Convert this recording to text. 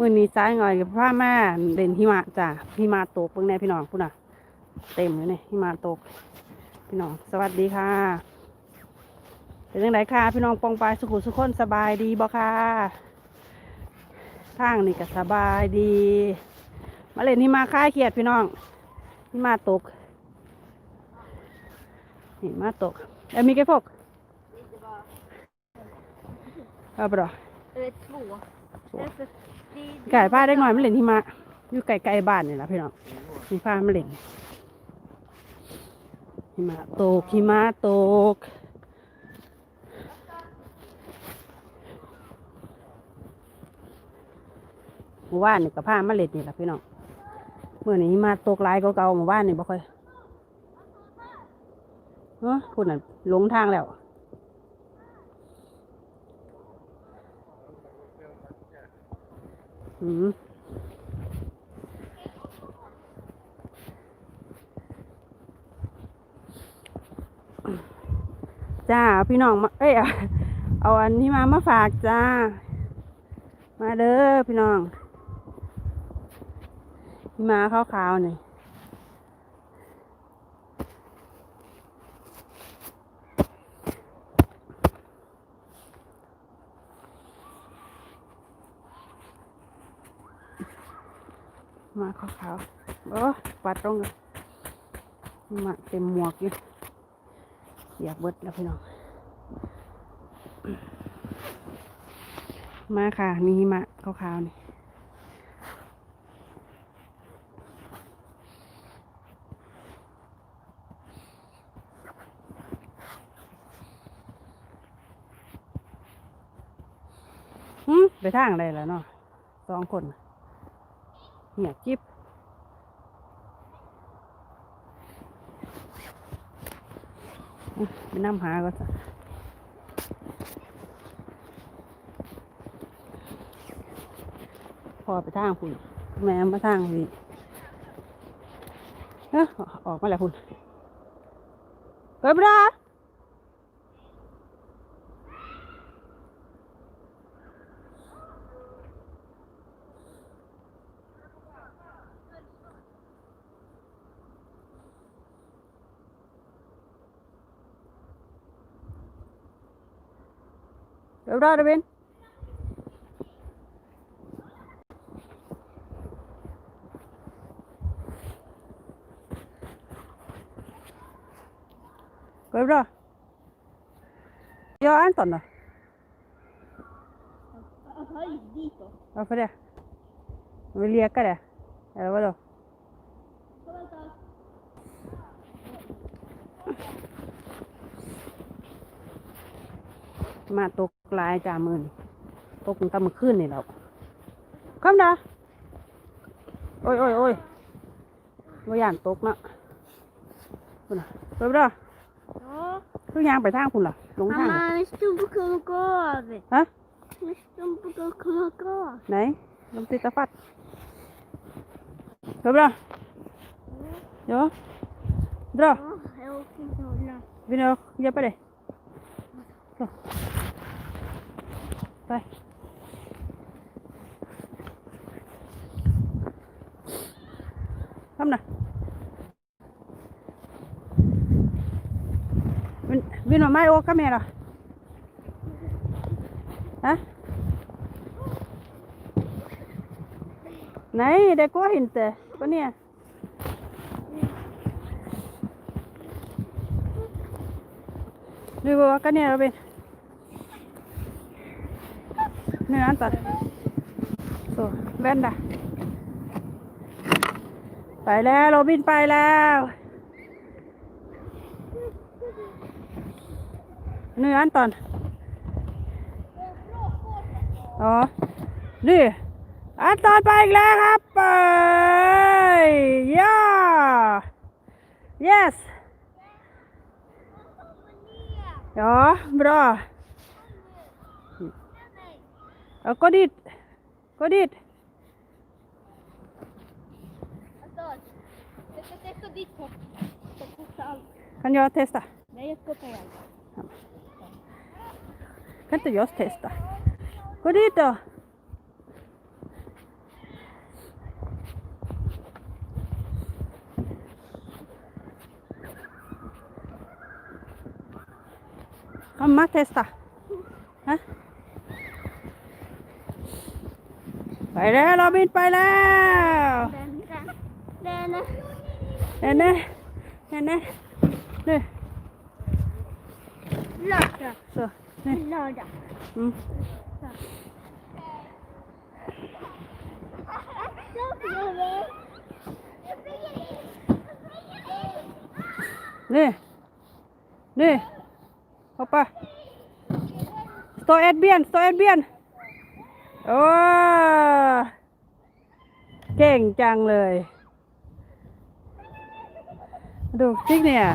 มื่อนี้ซ้ายหน่อยกับพ่อแม่เด่นหิมะจ้ะหิมะตกเบิ่งแน่พี่น้องพุ่นน่ะ เต็มเลยเนี่ยหิมะตก พี่น้องสวัสดีค่ะเป็นยังไงค่ะ พี่น้องปองปายสุขุสุขคนสบายดีบ่ค่ะทางนี่ก็สบายดี มาเล่นหิมะคลายเครียดพี่น้องหิมะตกหิมะตกเอ้มีแค่พวกเอาไปหรอ Eller två. Två. ไก่ป้าได้หน่อยมันเล่นหิมะอยู่ไก่ๆบ้านนี่แหละพี่น้องมีฟ้ามันเล่นหิมะตกหิมะตกหมู่บ้านนี่กับผ้ามาเล่นนี่แหละพี่น้องเมื่อนี้หิมะตกลายก็เก่าหมู่บ้านนี่บ่ค่อยเฮ้อคุณน่ะหลงทางแล้ว อืม จ้าพี่น้องมาเอ้ยเอาเอาอันนี้มามาฝากจ้า มาเด้อพี่น้องนี่มาขาวๆนี่ มาขาวๆโอ้ปัดตรงเลยมาเต็มหมวกอยู่อยากเบิดแล้วพี่น้อง มาค่ะ มีหิมะขาวๆนี่ไปทางใดแล้วเนาะสองคน เหียจิบไปน้ำหาก็จะพอไปทางคุณแม่มาทางคุณเอ้อออกมาแล้วคุณเกิดไม่ไ Đâu ra Robin bên rồi ra, Anton då? Jag gick ở phải đây, mình De vill leka det? Eller vadå? Mà tổ มาตกหลายจ่ามือนตกตั้งแต่เมื่อคืนนี่แล้วคำดาโอ้ยโอ้ยโอ้ยว่ายานตกเนาะพุ่นน่ะเปิดบ่ Ja. ทุกอย่างไปทางคุณล่ะลงทาง Mamma, min strumpa kommer gå av. ฮะ Min strumpa kommer gå av. ไหนลงติดตะฟัดเปิดบ่เดี๋ยวดรอ Ja, jag orkar inte hålla. วินเอาเย็บไปเลย ไปทำนะวินวินมาไม่โอ้ก็ไม่หรอฮะไหนเด็กก็เห็นแต่ปะเนี่ย Nu får åka ner Robin. Nu Anton. Så, vända. ไปแล้วโรบินไปแล้วเนี่อันตอนอ๋อ นี่ อันตอนไปอีกแล้วครับไปย่า yes Ja, bra. Ja, Uh, got it. Got it. Jag ska testa ditt kort. Jag ska testa allt. Kan jag testa? Nej, jag ska ta igen. Kan inte jag testa? Gå dit då! Mamma testa. Huh? ไปแล้วเราบินไปแล้วแดนนะแดนนะเห็นไหมเห็นไหมนี่หลอดอะเสือนี่หลอดอะอืมนี่นี่เข้าไปสโตเอ็ดเบียนสโตเอ็ดเบียน โอ้เก่งจังเลย ดูจิกเนี่ย